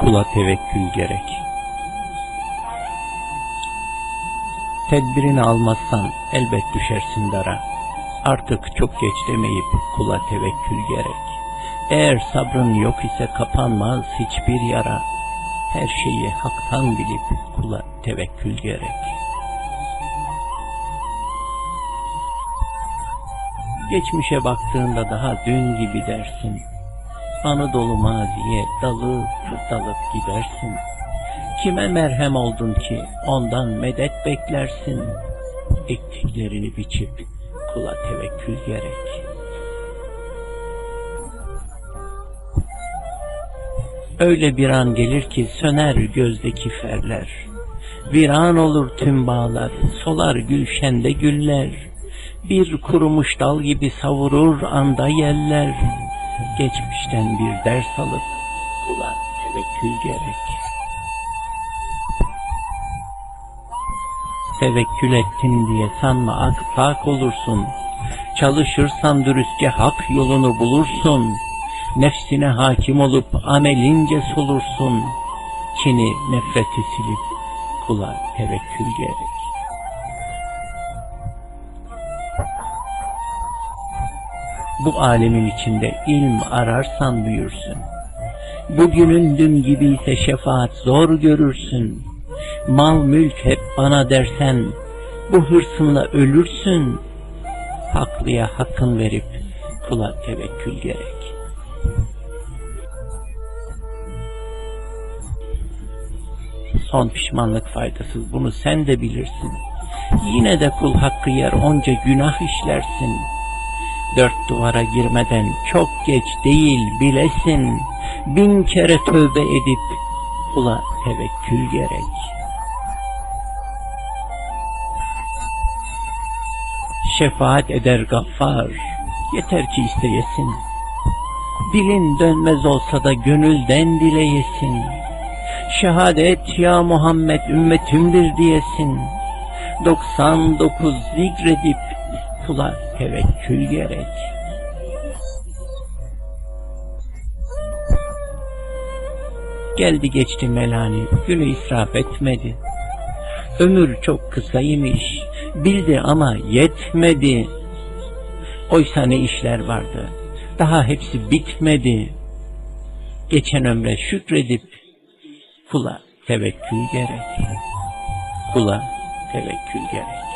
Kula tevekkül gerek. Tedbirini almazsan elbet düşersin dara. Artık çok geç demeyip kula tevekkül gerek. Eğer sabrın yok ise kapanmaz hiçbir yara. Her şeyi haktan bilip kula tevekkül gerek. Geçmişe baktığında daha dün gibi dersin. Anadolu maziye dalıp dalıp gidersin. Kime merhem oldun ki ondan medet beklersin. Ektiklerini biçip kula tevekkül gerek. Öyle bir an gelir ki söner gözdeki ferler. Viran olur tüm bağlar, solar gülşende güller. Bir kurumuş dal gibi savurur anda yeller. Geçmişten bir ders alıp kula tevekkül gerek. Tevekkül ettin diye sanma akfak olursun. Çalışırsan dürüstçe hak yolunu bulursun. Nefsine hakim olup amelince solursun. Kini nefreti silip kula tevekkül gerek. Bu alemin içinde ilm ararsan büyürsün. Bugünün dün gibi ise şefaat zor görürsün. Mal mülk hep bana dersen bu hırsınla ölürsün. Haklıya hakkın verip kula tevekkül gerek. Son pişmanlık faydasız bunu sen de bilirsin. Yine de kul hakkı yer onca günah işlersin. Dört duvara girmeden çok geç değil bilesin. Bin kere tövbe edip kula tevekkül gerek. Şefaat eder gaffar, yeter ki isteyesin. Dilin dönmez olsa da gönülden dileyesin. Şehadet ya Muhammed ümmetimdir diyesin. 99 zikredip kula tevekkül gerek. Geldi geçti melani, günü israf etmedi. Ömür çok kısaymış, bildi ama yetmedi. Oysa ne işler vardı, daha hepsi bitmedi. Geçen ömre şükredip kula tevekkül gerek. Kula tevekkül gerek.